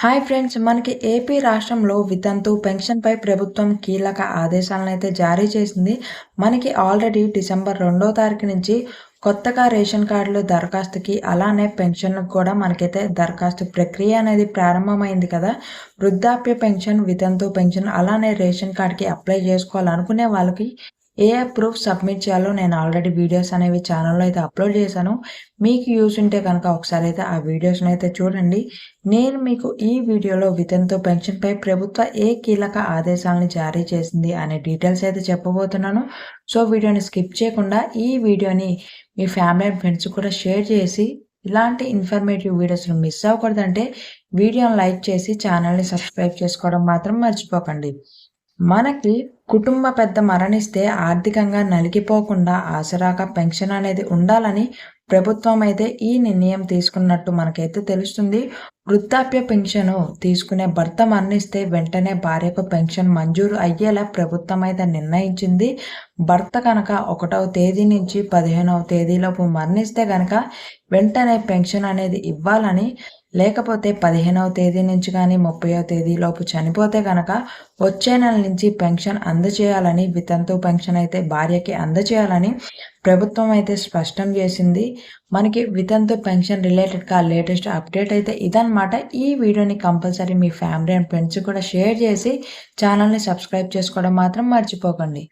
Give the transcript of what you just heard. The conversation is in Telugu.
హాయ్ ఫ్రెండ్స్ మనకి ఏపీ రాష్ట్రంలో వితంతు పెన్షన్పై ప్రభుత్వం కీలక ఆదేశాలను అయితే జారీ చేసింది. మనకి ఆల్రెడీ డిసెంబర్ రెండో తారీఖు నుంచి కొత్తగా రేషన్ కార్డులు దరఖాస్తుకి అలానే పెన్షన్లకు కూడా మనకైతే దరఖాస్తు ప్రక్రియ అనేది ప్రారంభమైంది కదా. వృద్ధాప్య పెన్షన్ వితంతు పెన్షన్ అలానే రేషన్ కార్డుకి అప్లై చేసుకోవాలనుకునే వాళ్ళకి ఏ ప్రూఫ్ సబ్మిట్ చేయాలో నేను ఆల్రెడీ వీడియోస్ అనేవి ఛానల్లో అయితే అప్లోడ్ చేశాను. మీకు యూస్ ఉంటే కనుక ఒకసారి అయితే ఆ వీడియోస్ని అయితే చూడండి. నేను మీకు ఈ వీడియోలో వితంతు పెన్షన్పై ప్రభుత్వ ఏ కీలక ఆదేశాలను జారీ చేసింది అనే డీటెయిల్స్ అయితే చెప్పబోతున్నాను. సో వీడియోని స్కిప్ చేయకుండా ఈ వీడియోని మీ ఫ్యామిలీ అండ్ ఫ్రెండ్స్ కూడా షేర్ చేసి ఇలాంటి ఇన్ఫర్మేటివ్ వీడియోస్ను మిస్ అవ్వకూడదంటే వీడియోని లైక్ చేసి ఛానల్ని సబ్స్క్రైబ్ చేసుకోవడం మాత్రం మర్చిపోకండి. మనకి కుటుంబ పెద్ద మరణిస్తే ఆర్థికంగా నలిగిపోకుండా ఆసరాగా పెన్షన్ అనేది ఉండాలని ప్రభుత్వం అయితే ఈ నిర్ణయం తీసుకున్నట్టు మనకైతే తెలుస్తుంది. వృద్ధాప్య పెన్షన్ తీసుకునే భర్త మరణిస్తే వెంటనే భార్యకు పెన్షన్ మంజూరు అయ్యేలా ప్రభుత్వం అయితే నిర్ణయించింది. భర్త కనుక ఒకటవ తేదీ నుంచి పదిహేనవ తేదీలోపు మరణిస్తే కనుక వెంటనే పెన్షన్ అనేది ఇవ్వాలని లేకపోతే పదిహేనవ తేదీ నుంచి కానీ ముప్పైవ తేదీలోపు చనిపోతే కనుక వచ్చే నెల నుంచి పెన్షన్ అందజేయాలని వితంతు పెన్షన్ అయితే భార్యకి అందజేయాలని ప్రభుత్వం అయితే స్పష్టం చేసింది. మనకి వితంతు పెన్షన్ రిలేటెడ్గా లేటెస్ట్ అప్డేట్ అయితే ఇదనమాట ఈ వీడియోని కంపల్సరీ మీ ఫ్యామిలీ అండ్ ఫ్రెండ్స్ కూడా షేర్ చేసి ఛానల్ని సబ్స్క్రైబ్ చేసుకోవడం మాత్రం మర్చిపోకండి.